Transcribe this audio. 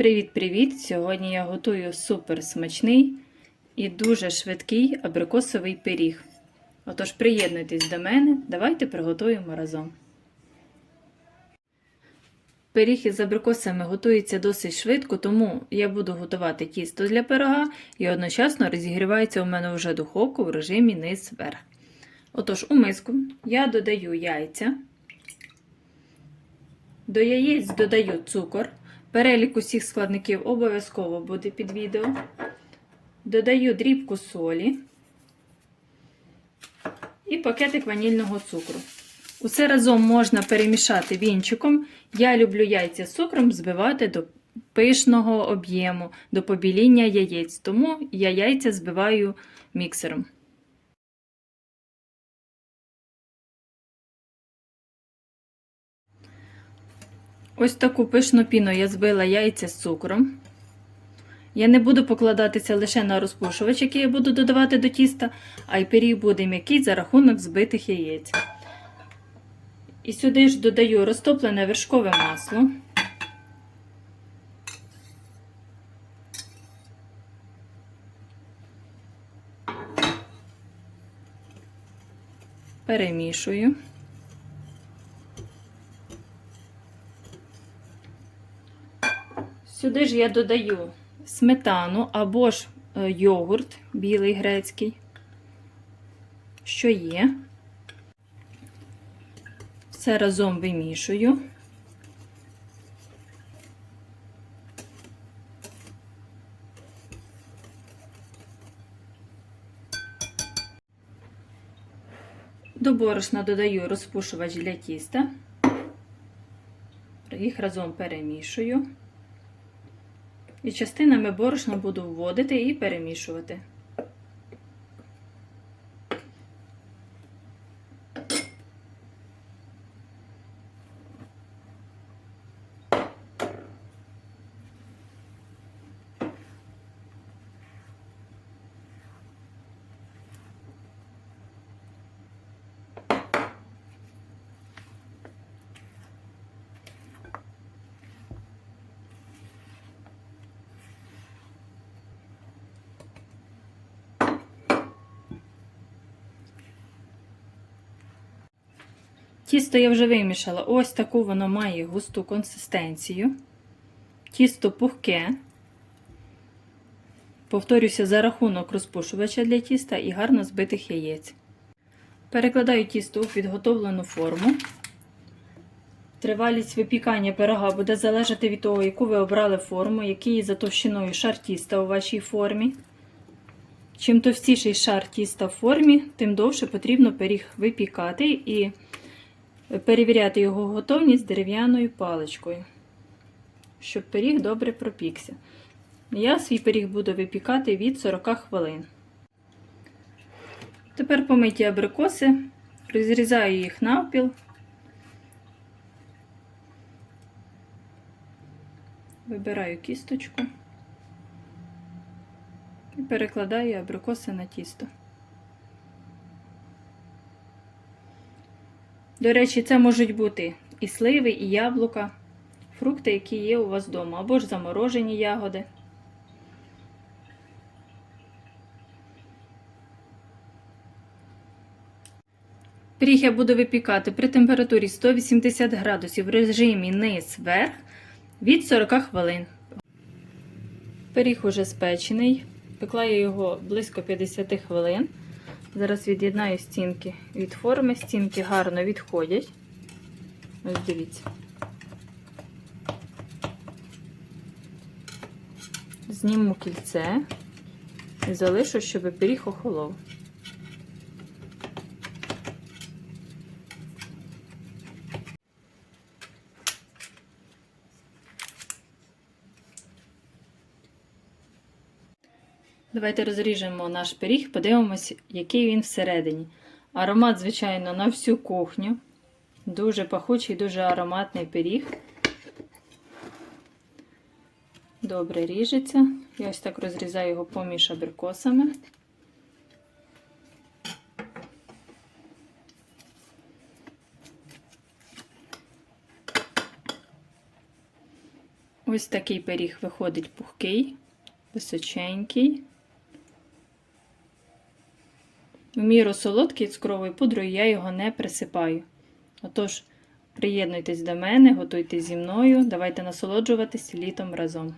Привіт-привіт! Сьогодні я готую супер смачний і дуже швидкий абрикосовий пиріг. Отож, приєднуйтесь до мене, давайте приготуємо разом. Пиріг із абрикосами готується досить швидко, тому я буду готувати тісто для пирога і одночасно розігрівається у мене вже духовка в режимі низ вверх. Отож, у миску я додаю яйця. До яєць додаю цукор. Перелік усіх складників обов'язково буде під відео. Додаю дрібку солі і пакетик ванільного цукру. Усе разом можна перемішати вінчиком. Я люблю яйця з цукром збивати до пишного об'єму, до побіління яєць, тому я яйця збиваю міксером. Ось таку пишну піну я збила яйця з цукром. Я не буду покладатися лише на розпушувач, який я буду додавати до тіста, а й пиріг буде м'який за рахунок збитих яєць. І сюди ж додаю розтоплене вершкове масло. Перемішую. Сюди ж я додаю сметану або ж е, йогурт білий грецький, що є. Все разом вимішую. До борошна додаю розпушувач для тіста. Їх разом перемішую. І частинами борошна буду вводити і перемішувати. Тісто я вже вимішала. Ось таку воно має густу консистенцію. Тісто пухке. Повторюся, за рахунок розпушувача для тіста і гарно збитих яєць. Перекладаю тісто у підготовлену форму. Тривалість випікання пирога буде залежати від того, яку ви обрали форму, який за товщиною шар тіста у вашій формі. Чим товстіший шар тіста в формі, тим довше потрібно пиріг випікати і перевіряти його готовність дерев'яною паличкою, щоб пиріг добре пропікся. Я свій пиріг буду випікати від 40 хвилин. Тепер помиті абрикоси, розрізаю їх навпіл. Вибираю кісточку і перекладаю абрикоси на тісто. До речі, це можуть бути і сливи, і яблука, фрукти, які є у вас вдома, або ж заморожені ягоди. Пиріг я буду випікати при температурі 180 градусів в режимі низ вверх від 40 хвилин. Пиріг уже спечений, пекла я його близько 50 хвилин. Зараз від'єднаю стінки від форми, стінки гарно відходять. Ось дивіться. Зніму кільце і залишу, щоб пиріг охолов. Давайте розріжемо наш пиріг, подивимось, який він всередині. Аромат, звичайно, на всю кухню. Дуже пахучий, дуже ароматний пиріг. Добре ріжеться. Я ось так розрізаю його поміж абрикосами. Ось такий пиріг виходить пухкий, височенький. В міру солодкий цукровою пудрою я його не присипаю. Отож, приєднуйтесь до мене, готуйте зі мною, давайте насолоджуватись літом разом.